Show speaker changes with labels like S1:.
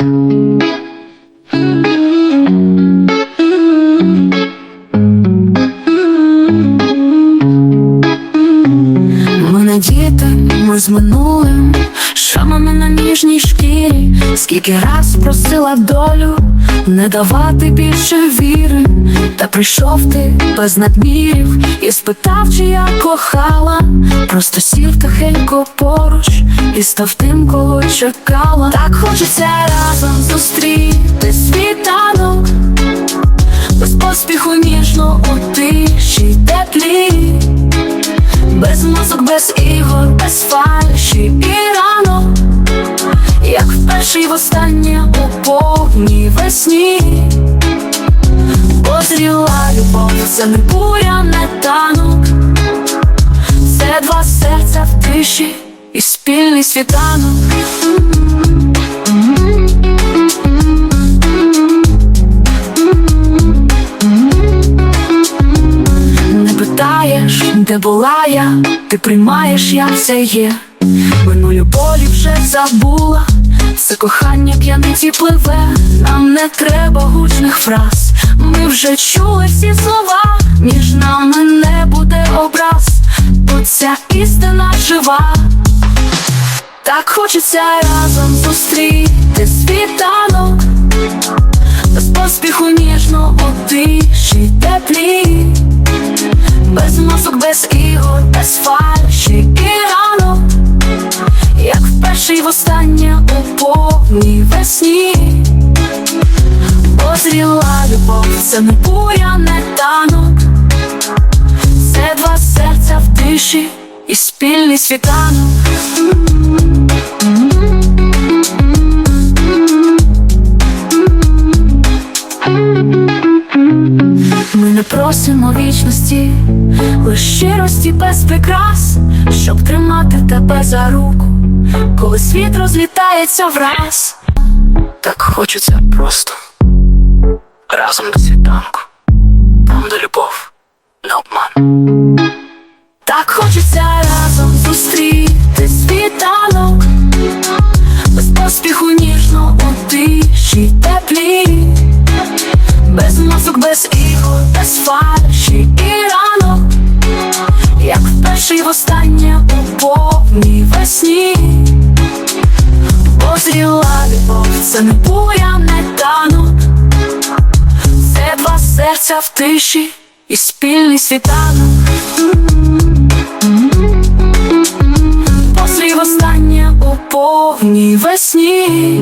S1: Ми не діти, ми з минулим, шрамами на ніжній шкірі, скільки раз просила долю не давати більше віри, та прийшов ти без надмірів і спитав, чи я кохала, просто сів тихенько поруч і став тим, кого чекала. Так хочеться зустріти світанок, без поспіху ніжно у тиші теплі. Без мозок, без ігор, без фальші і ранок. Як вперше й востаннє у повній весні. Позріла любов, це не буря, не танок. Це два серця в тиші і спільний світанок де була я, ти приймаєш, як це є. Минулю болі вже забула, це кохання п'яниці пливе, нам не треба гучних фраз. Ми вже чули всі слова, між нами не буде образ, бо ця істина жива. Так хочеться разом зустріти світанок, без поспіху ніжно у тиші теплі. Мозок, без ігор, без фальші і ранок Як вперше й востаннє у повній весні. Позріла любов, це не буря, не танок. Це два серця в тиші і спільний світанок не просимо вічності, лиш щирості без прикрас, щоб тримати тебе за руку, коли світ розлітається враз. Так хочеться просто разом до світанку, там де любов, не обман. Так хочеться разом зустріти світанок, без поспіху ніжно у тиші теплі. Без ігор, без фальші і ранок. Як вперше й востаннє у повній весні. Позріла любов, це не буря, не танок Це два серця в тиші і спільний світанок. Позрів востаннє у повній весні